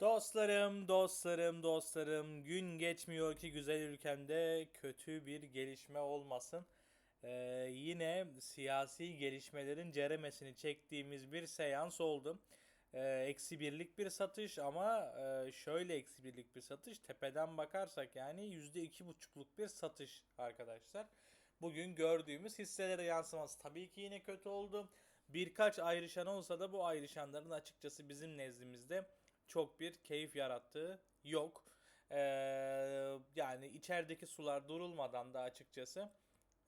Dostlarım, dostlarım, dostlarım, gün geçmiyor ki güzel ülkemde kötü bir gelişme olmasın. Ee, yine siyasi gelişmelerin ceremesini çektiğimiz bir seans oldu. Ee, eksi birlik bir satış ama e, şöyle eksi birlik bir satış. Tepeden bakarsak yani yüzde iki buçukluk bir satış arkadaşlar. Bugün gördüğümüz hisselere yansıması tabii ki yine kötü oldu. Birkaç ayrışan olsa da bu ayrışanların açıkçası bizim nezdimizde çok bir keyif yarattığı yok. Ee, yani içerideki sular durulmadan da açıkçası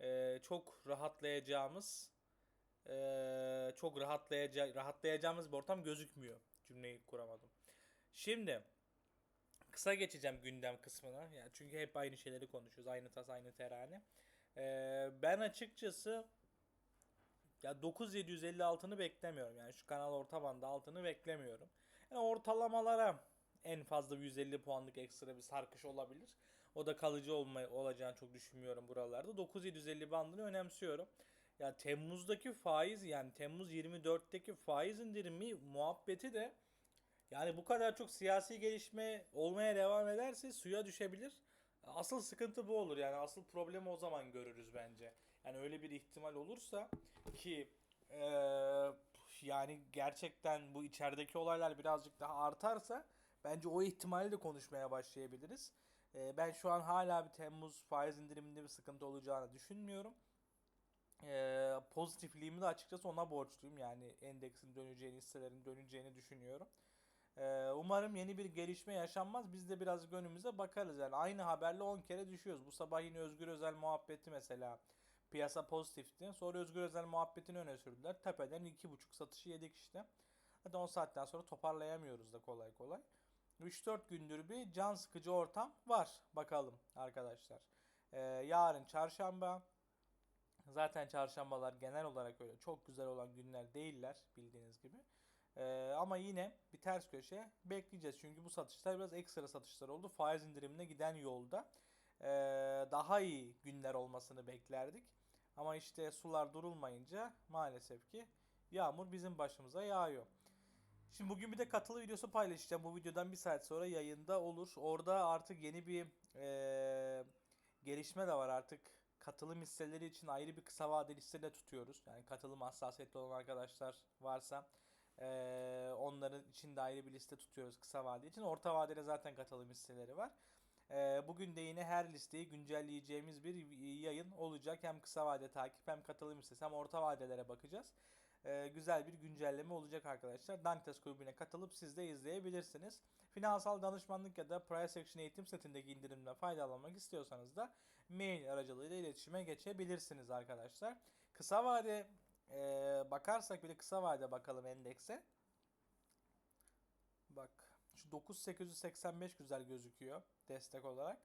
e, çok rahatlayacağımız e, çok rahatlayacak rahatlayacağımız bir ortam gözükmüyor. Cümleyi kuramadım. Şimdi kısa geçeceğim gündem kısmına. Yani çünkü hep aynı şeyleri konuşuyoruz. Aynı tas, aynı terane. Ee, ben açıkçası ya 9750 altını beklemiyorum. Yani şu kanal orta bandı altını beklemiyorum. Yani ortalamalara en fazla 150 puanlık ekstra bir sarkış olabilir. O da kalıcı olma, olacağını çok düşünmüyorum buralarda. 9750 bandını önemsiyorum. Ya Temmuz'daki faiz yani Temmuz 24'teki faiz indirimi muhabbeti de yani bu kadar çok siyasi gelişme olmaya devam ederse suya düşebilir. Asıl sıkıntı bu olur yani asıl problemi o zaman görürüz bence. Yani öyle bir ihtimal olursa ki eee, yani gerçekten bu içerideki olaylar birazcık daha artarsa bence o ihtimali de konuşmaya başlayabiliriz. Eee, ben şu an hala bir Temmuz faiz indiriminde bir sıkıntı olacağını düşünmüyorum. Eee pozitifliğimi de açıkçası ona borçluyum. Yani endeksin döneceğini, hisselerin döneceğini düşünüyorum. Ee, umarım yeni bir gelişme yaşanmaz. Biz de birazcık önümüze bakarız. Yani aynı haberle 10 kere düşüyoruz. Bu sabah yine Özgür Özel muhabbeti mesela. Piyasa pozitifti. Sonra Özgür Özel muhabbetini öne sürdüler. Tepeden 2.5 satışı yedik işte. Hadi 10 saatten sonra toparlayamıyoruz da kolay kolay. 3-4 gündür bir can sıkıcı ortam var. Bakalım arkadaşlar. Ee, yarın çarşamba. Zaten çarşambalar genel olarak öyle çok güzel olan günler değiller bildiğiniz gibi. Ee, ama yine bir ters köşe bekleyeceğiz. Çünkü bu satışlar biraz ekstra satışlar oldu. Faiz indirimine giden yolda ee, daha iyi günler olmasını beklerdik. Ama işte sular durulmayınca maalesef ki yağmur bizim başımıza yağıyor. Şimdi bugün bir de katılı videosu paylaşacağım. Bu videodan bir saat sonra yayında olur. Orada artık yeni bir ee, gelişme de var artık. Katılım hisseleri için ayrı bir kısa vadeli hisse de tutuyoruz. Yani katılım hassasiyetli olan arkadaşlar varsa ee, onların için de ayrı bir liste tutuyoruz kısa vade için. Orta vadede zaten katılım hisseleri var. Ee, bugün de yine her listeyi güncelleyeceğimiz bir yayın olacak. Hem kısa vade takip hem katılım listesi hem orta vadelere bakacağız. Ee, güzel bir güncelleme olacak arkadaşlar. Dantes kulübüne katılıp siz de izleyebilirsiniz. Finansal danışmanlık ya da Price Action eğitim setindeki indirimden faydalanmak istiyorsanız da mail aracılığıyla iletişime geçebilirsiniz arkadaşlar. Kısa vade e, bakarsak bir de kısa vade bakalım endekse. Bak şu 9885 güzel gözüküyor destek olarak.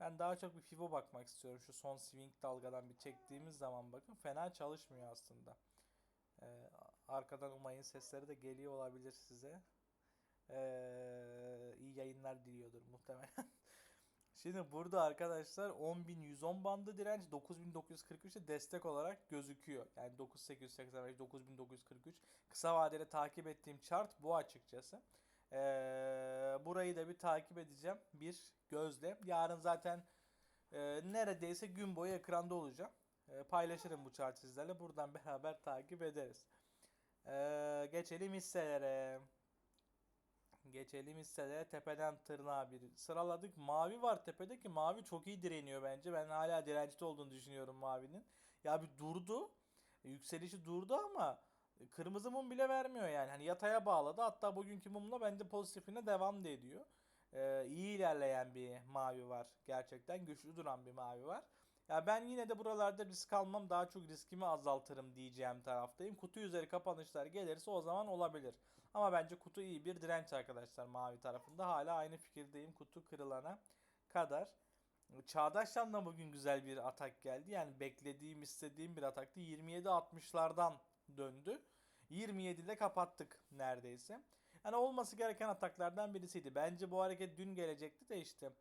Ben daha çok bir FIBO bakmak istiyorum. Şu son swing dalgadan bir çektiğimiz zaman bakın fena çalışmıyor aslında. Ee, arkadan Umay'ın sesleri de geliyor olabilir size. Ee, iyi yayınlar diliyordur muhtemelen. Şimdi burada arkadaşlar 10.110 bandı direnç 9.943'te destek olarak gözüküyor. Yani 9.885 9.943 kısa vadeli takip ettiğim chart bu açıkçası. Ee, burayı da bir takip edeceğim bir gözle. Yarın zaten e, neredeyse gün boyu ekranda olacağım. E, paylaşırım bu chart sizlerle. Buradan beraber takip ederiz. Ee, geçelim hisselere. Geçelim hisselere tepeden tırnağa bir sıraladık. Mavi var tepede ki mavi çok iyi direniyor bence. Ben hala dirençli olduğunu düşünüyorum mavinin. Ya bir durdu. Yükselişi durdu ama kırmızı mum bile vermiyor yani. Hani yataya bağladı. Hatta bugünkü mumla bence pozitifine devam da ediyor. Ee, iyi ilerleyen bir mavi var. Gerçekten güçlü duran bir mavi var. Ya ben yine de buralarda risk almam daha çok riskimi azaltırım diyeceğim taraftayım. Kutu üzeri kapanışlar gelirse o zaman olabilir. Ama bence kutu iyi bir direnç arkadaşlar mavi tarafında. Hala aynı fikirdeyim kutu kırılana kadar. Çağdaş'tan da bugün güzel bir atak geldi. Yani beklediğim istediğim bir ataktı. 27-60'lardan döndü. 27'de kapattık neredeyse. Yani olması gereken ataklardan birisiydi. Bence bu hareket dün gelecekti de işte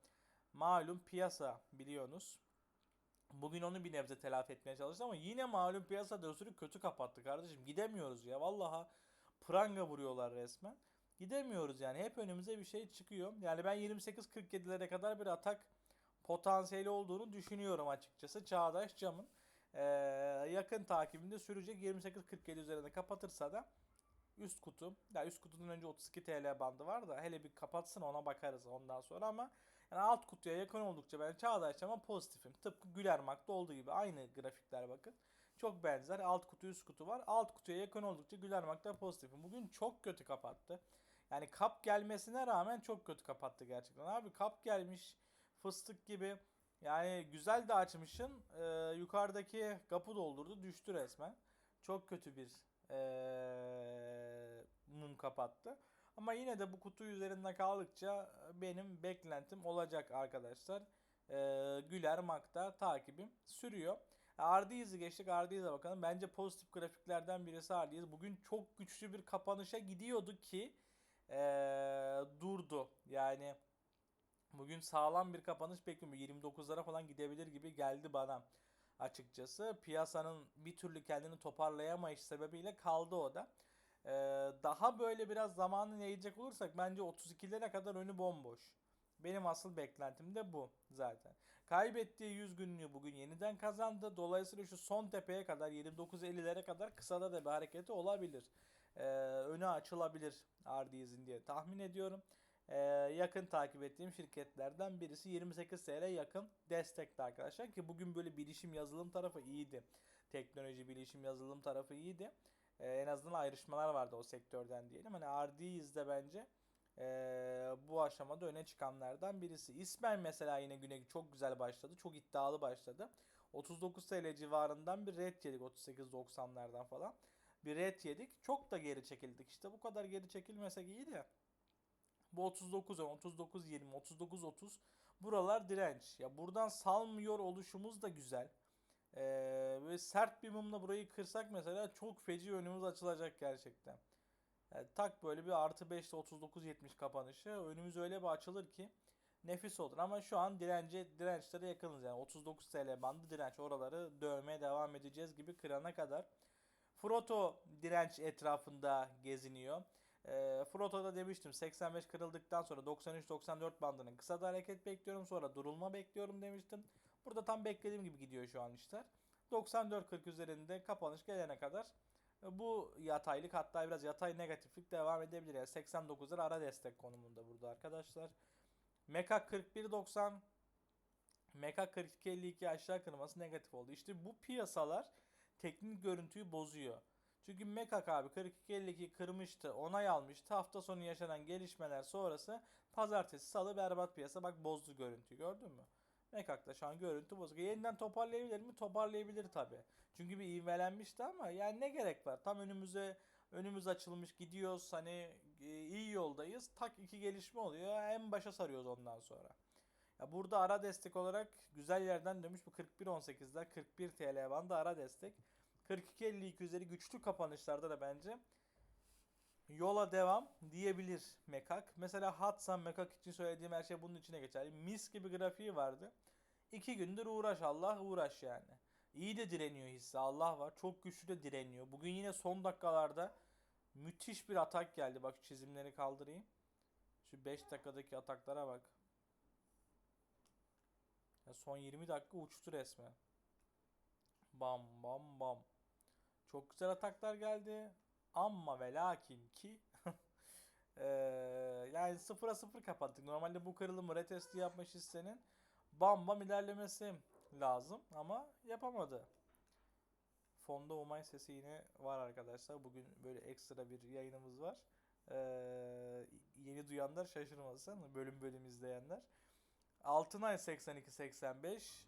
malum piyasa biliyorsunuz. Bugün onu bir nebze telafi etmeye çalıştı ama yine malum piyasa dönsürü kötü kapattı kardeşim. Gidemiyoruz ya. Vallahi pranga vuruyorlar resmen. gidemiyoruz yani. Hep önümüze bir şey çıkıyor. Yani ben 28-47'lere kadar bir atak potansiyeli olduğunu düşünüyorum açıkçası. Çağdaş Cam'ın ee, yakın takibinde sürecek 28-47 üzerinde kapatırsa da üst kutu. Ya üst kutudan önce 32 TL bandı var da hele bir kapatsın ona bakarız ondan sonra ama yani alt kutuya yakın oldukça ben Çağdaş Cam'a pozitifim. Tıpkı Gülermak'ta olduğu gibi aynı grafikler bakın. Çok benzer. Alt kutu üst kutu var. Alt kutuya yakın oldukça Gülermak'ta pozitifim. Bugün çok kötü kapattı. Yani kap gelmesine rağmen çok kötü kapattı gerçekten. Abi kap gelmiş fıstık gibi. Yani güzel de açmışın. Ee, yukarıdaki kapı doldurdu düştü resmen. Çok kötü bir ee, mum kapattı. Ama yine de bu kutu üzerinde kaldıkça benim beklentim olacak arkadaşlar. Ee, Güler Mak'ta takibim sürüyor. Ardiz'i geçtik. Ardiz'e bakalım. Bence pozitif grafiklerden birisi Ardiz. Bugün çok güçlü bir kapanışa gidiyordu ki ee, durdu. Yani bugün sağlam bir kapanış bekliyorum. 29'lara falan gidebilir gibi geldi bana açıkçası. Piyasanın bir türlü kendini toparlayamayış sebebiyle kaldı o da. Ee, daha böyle biraz zamanını yayacak olursak bence 32'lere kadar önü bomboş. Benim asıl beklentim de bu zaten. Kaybettiği 100 günlüğü bugün yeniden kazandı. Dolayısıyla şu son tepeye kadar 29.50'lere kadar kısada da bir hareketi olabilir. Ee, önü açılabilir Ardiz'in diye tahmin ediyorum. Ee, yakın takip ettiğim şirketlerden birisi 28 TL yakın destekti arkadaşlar. Ki bugün böyle bilişim yazılım tarafı iyiydi. Teknoloji bilişim yazılım tarafı iyiydi. Ee, en azından ayrışmalar vardı o sektörden diyelim. Hani Ardiz'de bence ee, bu aşamada öne çıkanlardan birisi. İsmen mesela yine güne çok güzel başladı. Çok iddialı başladı. 39 TL civarından bir red yedik 38.90'lardan falan. Bir red yedik. Çok da geri çekildik. İşte bu kadar geri çekilmesek iyi de. Bu 39 10, 39 20, 39 30 buralar direnç. Ya buradan salmıyor oluşumuz da güzel. Ee, böyle sert bir mumla burayı kırsak mesela çok feci önümüz açılacak gerçekten. Yani tak böyle bir artı 5 ile 39-70 kapanışı önümüz öyle bir açılır ki nefis olur. Ama şu an dirence, dirençlere yakınız yani 39 TL bandı direnç oraları dövmeye devam edeceğiz gibi kırana kadar. Froto direnç etrafında geziniyor. E, Froto'da demiştim 85 kırıldıktan sonra 93-94 bandının kısa da hareket bekliyorum sonra durulma bekliyorum demiştim. Burada tam beklediğim gibi gidiyor şu an işler. 94-40 üzerinde kapanış gelene kadar bu yataylık hatta biraz yatay negatiflik devam edebilir. Yani 89'lar ara destek konumunda burada arkadaşlar. Meka 41.90 Meka 42.52 aşağı kırılması negatif oldu. İşte bu piyasalar teknik görüntüyü bozuyor. Çünkü Mekak abi 42.52 kırmıştı, onay almıştı. Hafta sonu yaşanan gelişmeler sonrası pazartesi salı berbat piyasa bak bozdu görüntüyü gördün mü? Mekak'ta şu an görüntü bozuk. Yeniden toparlayabilir mi? Toparlayabilir tabi. Çünkü bir ivmelenmişti ama yani ne gerek var? Tam önümüze önümüz açılmış gidiyoruz hani e, iyi yoldayız. Tak iki gelişme oluyor. En başa sarıyoruz ondan sonra. Ya burada ara destek olarak güzel yerden dönmüş bu 41.18'ler 41 TL bandı ara destek. 42.52 üzeri güçlü kapanışlarda da bence yola devam diyebilir Mekak. Mesela Hatsan Mekak için söylediğim her şey bunun içine geçerli. Mis gibi grafiği vardı. İki gündür uğraş Allah uğraş yani. İyi de direniyor hisse Allah var. Çok güçlü de direniyor. Bugün yine son dakikalarda müthiş bir atak geldi. Bak çizimleri kaldırayım. Şu 5 dakikadaki ataklara bak. Ya son 20 dakika uçtu resmen. Bam bam bam. Çok güzel ataklar geldi. Ama ve lakin ki ee, yani sıfıra sıfır kapattık. Normalde bu kırılımı retesti yapmış hissenin bam bam ilerlemesi lazım ama yapamadı. Fonda Umay sesi yine var arkadaşlar. Bugün böyle ekstra bir yayınımız var. Ee, yeni duyanlar şaşırmasın. Bölüm bölüm izleyenler. Altınay 82-85.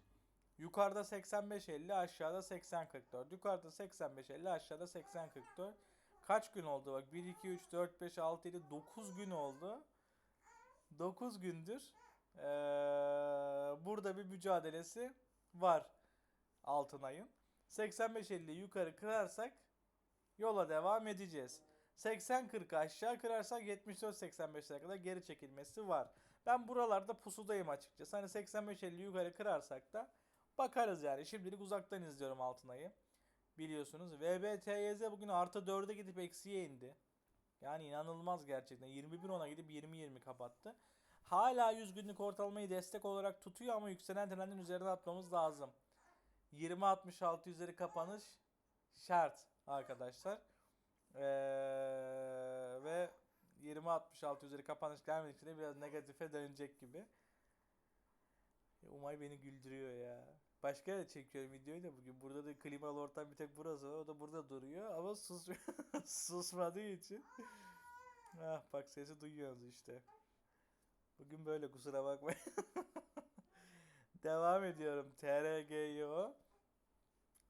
Yukarıda 85-50 aşağıda 80-44. Yukarıda 85-50 aşağıda 80-44. Kaç gün oldu bak 1, 2, 3, 4, 5, 6, 7, 9 gün oldu. 9 gündür ee, burada bir mücadelesi var Altınay'ın. 85-50 yukarı kırarsak yola devam edeceğiz. 80-40 aşağı kırarsak 74-85'lere kadar geri çekilmesi var. Ben buralarda pusudayım açıkçası. Hani 85-50 yukarı kırarsak da bakarız yani. Şimdilik uzaktan izliyorum Altınay'ı. Biliyorsunuz. VBTYZ bugün artı 4'e gidip eksiye indi. Yani inanılmaz gerçekten. 21.10'a gidip 20.20 kapattı. Hala 100 günlük ortalamayı destek olarak tutuyor ama yükselen trendin üzerine atmamız lazım. 20.66 üzeri kapanış şart arkadaşlar. Ee, ve 20.66 üzeri kapanış gelmedikçe de biraz negatife dönecek gibi. Umay beni güldürüyor ya. Başka yere çekiyorum videoyu da bugün. Burada da klimalı ortam bir tek burası var. O da burada duruyor ama sus susmadığı için. ah bak sesi duyuyorsunuz işte. Bugün böyle kusura bakmayın. Devam ediyorum. TRGYO.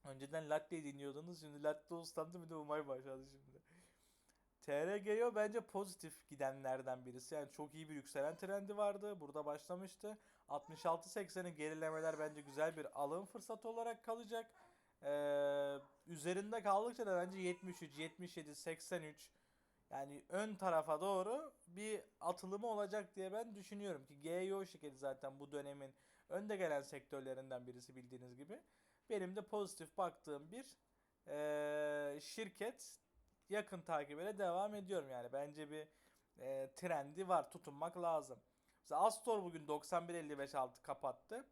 Önceden Latte dinliyordunuz. Şimdi Latte uslandı bir de Umay başladı şimdi. TRGO bence pozitif gidenlerden birisi. Yani çok iyi bir yükselen trendi vardı. Burada başlamıştı. 66-80'i gerilemeler bence güzel bir alım fırsatı olarak kalacak. Ee, üzerinde kaldıkça da bence 73, 77, 83 yani ön tarafa doğru bir atılımı olacak diye ben düşünüyorum ki GEO şirketi zaten bu dönemin önde gelen sektörlerinden birisi bildiğiniz gibi. Benim de pozitif baktığım bir eee, şirket yakın takibiyle devam ediyorum yani. Bence bir eee, trendi var. Tutunmak lazım. Mesela Astor bugün 91.55 kapattı.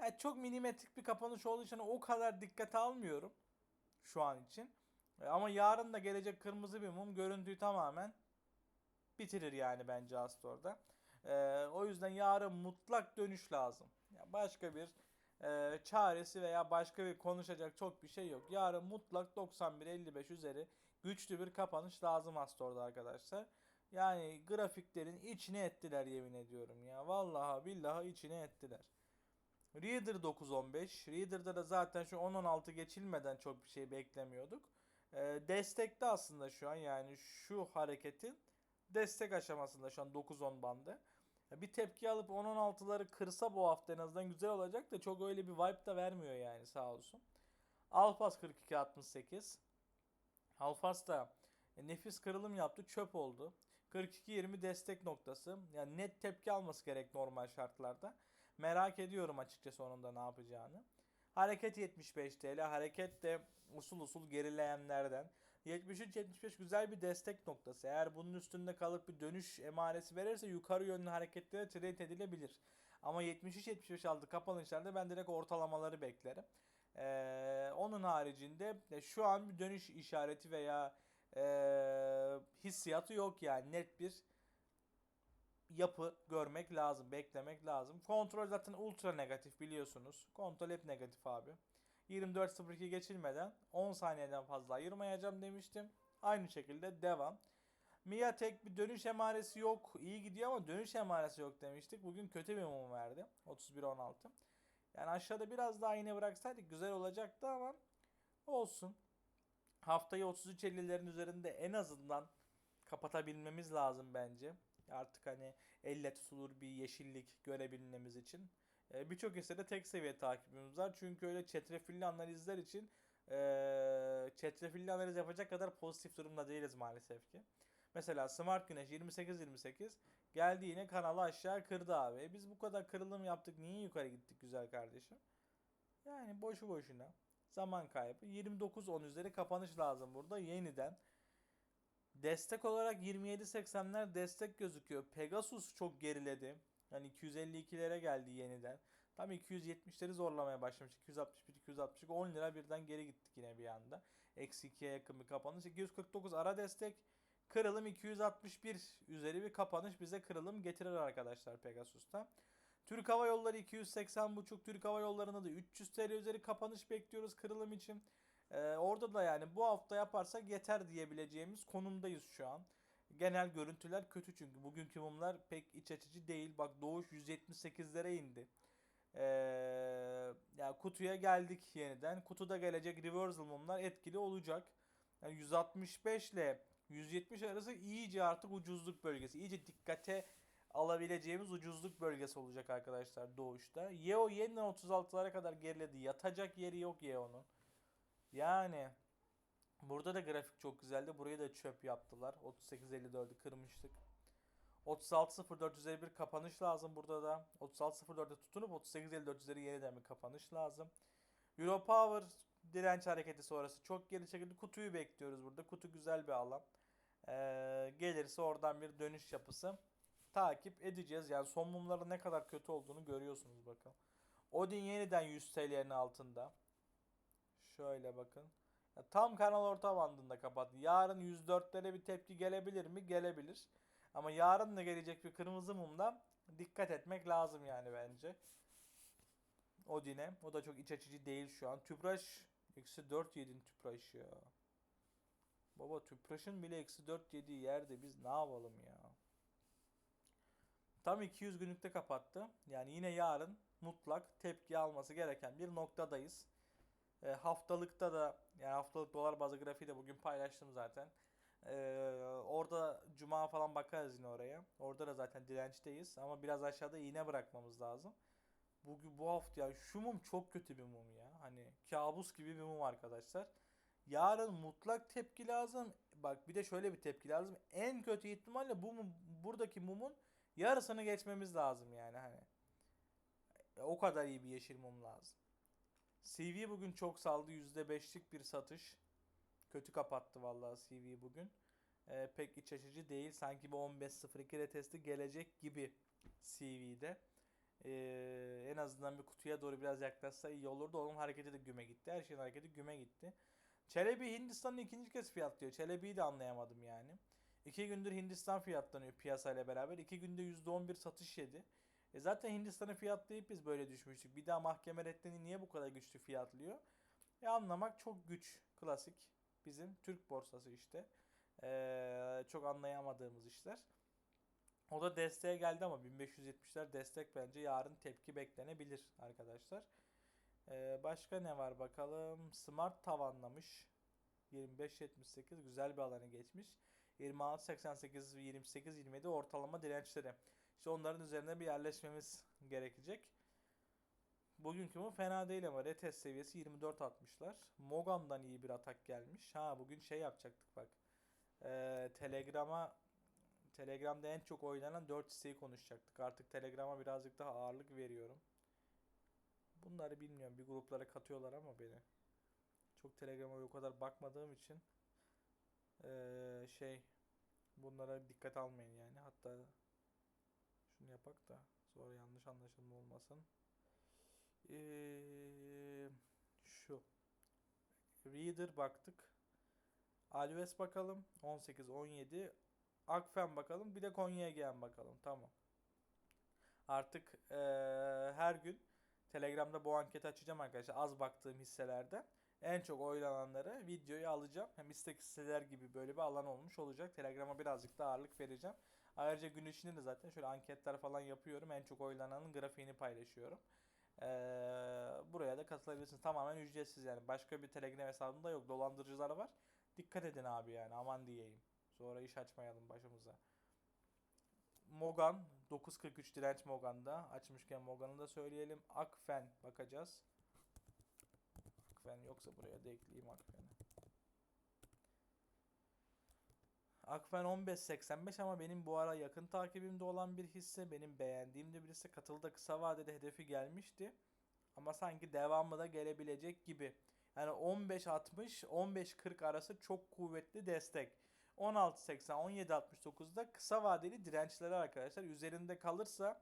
Yani çok milimetrik bir kapanış olduğu için o kadar dikkate almıyorum şu an için. E, Ama yarın da gelecek kırmızı bir mum görüntüyü tamamen bitirir yani bence Astor'da. E, o yüzden yarın mutlak dönüş lazım. Ya başka bir e, çaresi veya başka bir konuşacak çok bir şey yok. Yarın mutlak 91.55 üzeri güçlü bir kapanış lazım Astor'da arkadaşlar. Yani grafiklerin içine ettiler yemin ediyorum ya. Vallahi billahi içine ettiler. Reader 9.15. Reader'da da zaten şu 10.16 geçilmeden çok bir şey beklemiyorduk. Ee, destekte aslında şu an yani şu hareketin destek aşamasında şu an 9-10 bandı. Bir tepki alıp 10-16'ları kırsa bu hafta en azından güzel olacak da çok öyle bir vibe da vermiyor yani sağ olsun. Alfas 42.68. Alfas da e, nefis kırılım yaptı çöp oldu. 42.20 destek noktası. Yani net tepki alması gerek normal şartlarda. Merak ediyorum açıkçası sonunda ne yapacağını. Hareket 75 TL. Hareket de usul usul gerileyenlerden. 73-75 güzel bir destek noktası. Eğer bunun üstünde kalıp bir dönüş emaresi verirse yukarı yönlü hareketlere trade edilebilir. Ama 73-75 aldı kapanışlarda ben direkt ortalamaları beklerim. Ee, onun haricinde e, şu an bir dönüş işareti veya e, hissiyatı yok yani net bir yapı görmek lazım, beklemek lazım. Kontrol zaten ultra negatif biliyorsunuz. Kontrol hep negatif abi. 24.02 geçilmeden 10 saniyeden fazla ayırmayacağım demiştim. Aynı şekilde devam. Miatek bir dönüş emaresi yok. İyi gidiyor ama dönüş emaresi yok demiştik. Bugün kötü bir mum verdi. 31.16. Yani aşağıda biraz daha yine bıraksaydık güzel olacaktı ama olsun. Haftayı 33.50'lerin üzerinde en azından kapatabilmemiz lazım bence. Artık hani elle tutulur bir yeşillik görebilmemiz için. E, Birçok hissede tek seviye takibimiz var. Çünkü öyle çetrefilli analizler için e, çetrefilli analiz yapacak kadar pozitif durumda değiliz maalesef ki. Mesela Smart Güneş 28-28 geldi yine kanalı aşağı kırdı abi. E biz bu kadar kırılım yaptık niye yukarı gittik güzel kardeşim? Yani boşu boşuna. Zaman kaybı. 29-10 üzeri kapanış lazım burada yeniden. Destek olarak 27.80'ler destek gözüküyor. Pegasus çok geriledi. Yani 252'lere geldi yeniden. Tam 270'leri zorlamaya başlamış. 261, 262, 10 lira birden geri gittik yine bir anda. Eksi 2'ye yakın bir kapanış. 249 ara destek. Kırılım 261 üzeri bir kapanış bize kırılım getirir arkadaşlar Pegasus'ta. Türk Hava Yolları 280.5 Türk Hava Yolları'nda da 300 TL üzeri kapanış bekliyoruz kırılım için. Ee, orada da yani bu hafta yaparsak yeter diyebileceğimiz konumdayız şu an. Genel görüntüler kötü çünkü bugünkü mumlar pek iç açıcı değil. Bak Doğuş 178'lere indi. Ee, ya kutuya geldik yeniden. Kutuda gelecek reversal mumlar etkili olacak. Yani 165 ile 170 arası iyice artık ucuzluk bölgesi. İyice dikkate alabileceğimiz ucuzluk bölgesi olacak arkadaşlar Doğuş'ta. Yeo yeniden 36'lara kadar geriledi. Yatacak yeri yok Yeo'nun. Yani burada da grafik çok güzeldi. Burayı da çöp yaptılar. 38.54'ü kırmıştık. 36.04 kapanış lazım burada da. 36.04'e tutunup 38.54 üzeri yeniden bir kapanış lazım. Europower direnç hareketi sonrası çok geri çekildi. Kutuyu bekliyoruz burada. Kutu güzel bir alan. Ee, gelirse oradan bir dönüş yapısı takip edeceğiz. Yani son mumların ne kadar kötü olduğunu görüyorsunuz bakın. Odin yeniden 100 TL'nin altında. Şöyle bakın. Ya tam kanal orta bandında kapattı. Yarın 104'lere bir tepki gelebilir mi? Gelebilir. Ama yarın da gelecek bir kırmızı mumda dikkat etmek lazım yani bence. Odin'e. O da çok iç açıcı değil şu an. Tüpraş eksi 4 yedin Tüpraş ya. Baba Tüpraş'ın bile eksi 4 yediği yerde biz ne yapalım ya. Tam 200 günlükte kapattı. Yani yine yarın mutlak tepki alması gereken bir noktadayız. E, haftalıkta da yani haftalık dolar bazı grafiği de bugün paylaştım zaten. E, orada cuma falan bakarız yine oraya. Orada da zaten dirençteyiz ama biraz aşağıda iğne bırakmamız lazım. Bugün bu hafta ya şu mum çok kötü bir mum ya. Hani kabus gibi bir mum arkadaşlar. Yarın mutlak tepki lazım. Bak bir de şöyle bir tepki lazım. En kötü ihtimalle bu buradaki mumun yarısını geçmemiz lazım yani hani. O kadar iyi bir yeşil mum lazım. CV bugün çok saldı. %5'lik bir satış. Kötü kapattı vallahi CV bugün. Ee, pek iç açıcı değil. Sanki bir 15.02 retesti gelecek gibi CV'de. Ee, en azından bir kutuya doğru biraz yaklaşsa iyi olurdu. Onun hareketi de güme gitti. Her şeyin hareketi güme gitti. Çelebi Hindistan'ı ikinci kez fiyatlıyor. Çelebi'yi de anlayamadım yani. İki gündür Hindistan fiyatlanıyor piyasayla beraber. İki günde %11 satış yedi. E zaten Hindistan'ı fiyatlayıp biz böyle düşmüştük. Bir daha mahkeme reddini niye bu kadar güçlü fiyatlıyor? E anlamak çok güç. Klasik. Bizim Türk borsası işte. Ee, çok anlayamadığımız işler. O da desteğe geldi ama 1570'ler destek bence yarın tepki beklenebilir arkadaşlar. Ee, başka ne var bakalım. Smart tavanlamış. 25.78 güzel bir alanı geçmiş. 26.88 28 27 ortalama dirençleri. İşte onların üzerine bir yerleşmemiz gerekecek. Bugünkü mu fena değil ama retest seviyesi 24 atmışlar. Mogan'dan iyi bir atak gelmiş. Ha bugün şey yapacaktık bak. Ee, Telegram'a Telegram'da en çok oynanan 4 siteyi konuşacaktık. Artık Telegram'a birazcık daha ağırlık veriyorum. Bunları bilmiyorum. Bir gruplara katıyorlar ama beni. Çok Telegram'a o kadar bakmadığım için ee, şey bunlara dikkat almayın yani. Hatta şunu yapak da sonra yanlış anlaşılma olmasın. Ee, şu Reader baktık. Alves bakalım. 18 17. Akfen bakalım. Bir de Konya'ya gelen bakalım. Tamam. Artık eee, her gün Telegram'da bu anketi açacağım arkadaşlar. Az baktığım hisselerde en çok oylananları videoya alacağım. Hem istek hisseler gibi böyle bir alan olmuş olacak. Telegram'a birazcık da ağırlık vereceğim. Ayrıca gün içinde de zaten şöyle anketler falan yapıyorum. En çok oylananın grafiğini paylaşıyorum. Ee, buraya da katılabilirsiniz. Tamamen ücretsiz yani. Başka bir Telegram hesabımda yok. Dolandırıcılar var. Dikkat edin abi yani. Aman diyeyim. Sonra iş açmayalım başımıza. Mogan 9.43 direnç Mogan'da. Açmışken Mogan'ı da söyleyelim. Akfen bakacağız. Akfen yoksa buraya da ekleyeyim Akfen'i. Akfen 15.85 ama benim bu ara yakın takibimde olan bir hisse. Benim beğendiğim de birisi. Katılda kısa vadede hedefi gelmişti. Ama sanki devamı da gelebilecek gibi. Yani 15.60 15.40 arası çok kuvvetli destek. 16.80 17.69'da kısa vadeli dirençleri arkadaşlar. Üzerinde kalırsa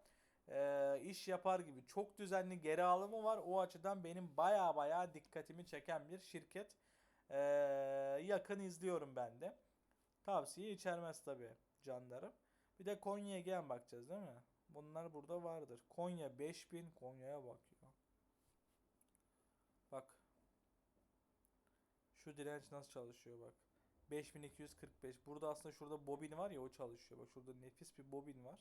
e, iş yapar gibi. Çok düzenli geri alımı var. O açıdan benim baya baya dikkatimi çeken bir şirket. E, yakın izliyorum ben de. Tavsiye içermez tabi canlarım. Bir de Konya'ya gelen bakacağız değil mi? Bunlar burada vardır. Konya 5000 Konya'ya bak. Bak. Şu direnç nasıl çalışıyor bak. 5245. Burada aslında şurada bobin var ya o çalışıyor. Bak şurada nefis bir bobin var.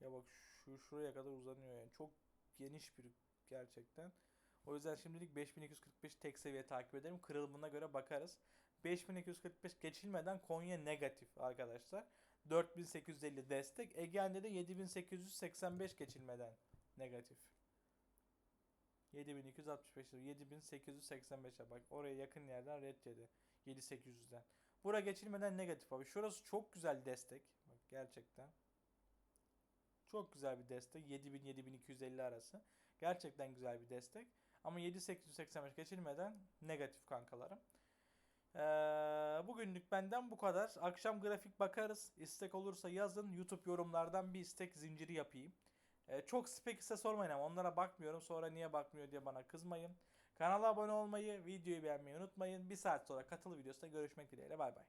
Ya bak şu şuraya kadar uzanıyor yani. Çok geniş bir gerçekten. O yüzden şimdilik 5245 tek seviye takip ederim. Kırılımına göre bakarız. 5245 geçilmeden Konya negatif arkadaşlar. 4850 destek. Ege'nde de 7885 geçilmeden negatif. 7265 7885'e bak. Oraya yakın yerden red yedi. 7800'den. Bura geçilmeden negatif abi. Şurası çok güzel destek. Bak gerçekten. Çok güzel bir destek. 7000-7250 arası. Gerçekten güzel bir destek. Ama 7885 geçilmeden negatif kankalarım. Ee, bugünlük benden bu kadar. Akşam grafik bakarız. İstek olursa yazın. YouTube yorumlardan bir istek zinciri yapayım. Ee, çok spek ise sormayın ama onlara bakmıyorum. Sonra niye bakmıyor diye bana kızmayın. Kanala abone olmayı, videoyu beğenmeyi unutmayın. Bir saat sonra katıl videosunda görüşmek dileğiyle. Bay bay.